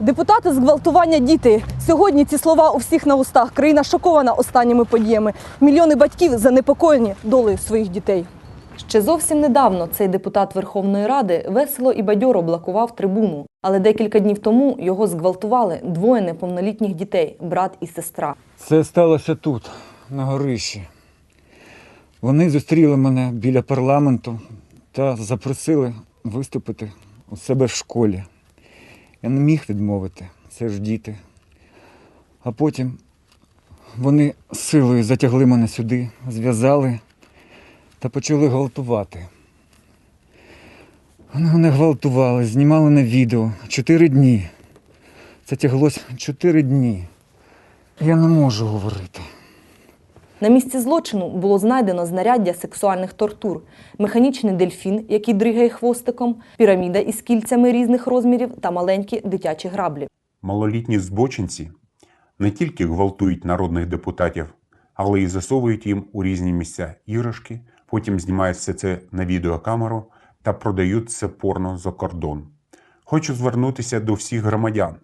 Депутати зґвалтування діти. Сьогодні ці слова у всіх на устах. Країна шокована останніми подіями. Мільйони батьків занепокоєні долею своїх дітей. Ще зовсім недавно цей депутат Верховної Ради весело і бадьоро блокував трибуну. Але декілька днів тому його зґвалтували двоє неповнолітніх дітей брат і сестра. Це сталося тут, на горищі. Вони зустріли мене біля парламенту та запросили виступити у себе в школі. Я не міг відмовити, це ж діти. А потім вони силою затягли мене сюди, зв'язали та почали гвалтувати. Вони мене гвалтували, знімали на відео чотири дні. Це тяглось чотири дні. Я не можу говорити. На місці злочину було знайдено знаряддя сексуальних тортур, механічний дельфін, який дригає хвостиком, піраміда із кільцями різних розмірів та маленькі дитячі граблі. Малолітні збочинці не тільки гвалтують народних депутатів, але й засовують їм у різні місця іграшки, потім знімають все це на відеокамеру та продають це порно за кордон. Хочу звернутися до всіх громадян.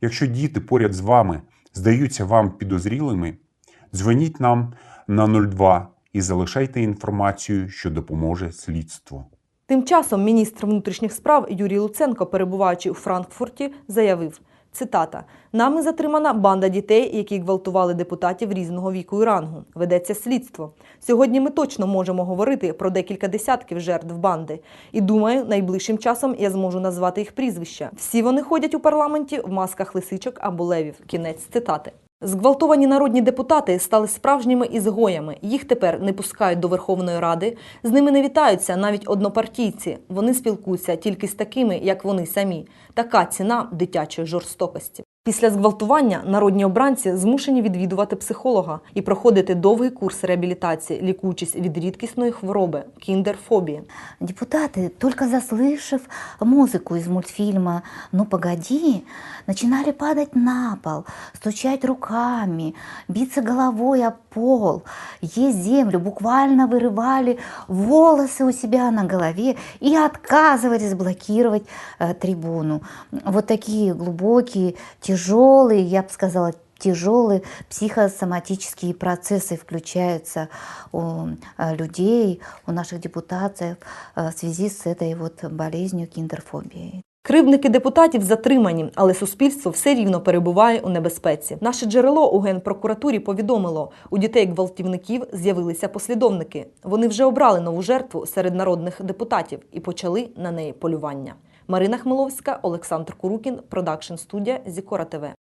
Якщо діти поряд з вами здаються вам підозрілими, дзвоніть нам на 02 і залишайте інформацію, що допоможе слідству. Тим часом міністр внутрішніх справ Юрій Луценко, перебуваючи у Франкфурті, заявив: цитата: нами затримана банда дітей, які гвалтували депутатів різного віку і рангу. Ведеться слідство. Сьогодні ми точно можемо говорити про декілька десятків жертв банди. І думаю, найближчим часом я зможу назвати їх прізвища. Всі вони ходять у парламенті в масках лисичок або левів. Кінець цитати. Зґвалтовані народні депутати стали справжніми ізгоями. Їх тепер не пускають до Верховної Ради. З ними не вітаються навіть однопартійці. Вони спілкуються тільки з такими, як вони самі. Така ціна дитячої жорстокості. Після зґвалтування народні обранці змушені відвідувати психолога і проходити довгий курс реабілітації, лікуючись від рідкісної хвороби кіндерфобії. Депутаты, только заслышав музыку из мультфильма «Ну погоди», начинали падать на пол, стучать руками, биться головой о пол, есть землю, буквально вырывали волосы у себя на голове и отказывались блокировать э, трибуну. Вот такие глубокие, тяжелые, я бы сказала, тяжелые психосоматические процессы включаются у э, людей, у наших депутатов э, в связи с этой вот болезнью киндерфобией. Кривдники депутатів затримані, але суспільство все рівно перебуває у небезпеці. Наше джерело у генпрокуратурі повідомило, у дітей гвалтівників з'явилися послідовники. Вони вже обрали нову жертву серед народних депутатів і почали на неї полювання. Марина Хмеловська, Олександр Курукін, Продакшн студія Зікора ТВ.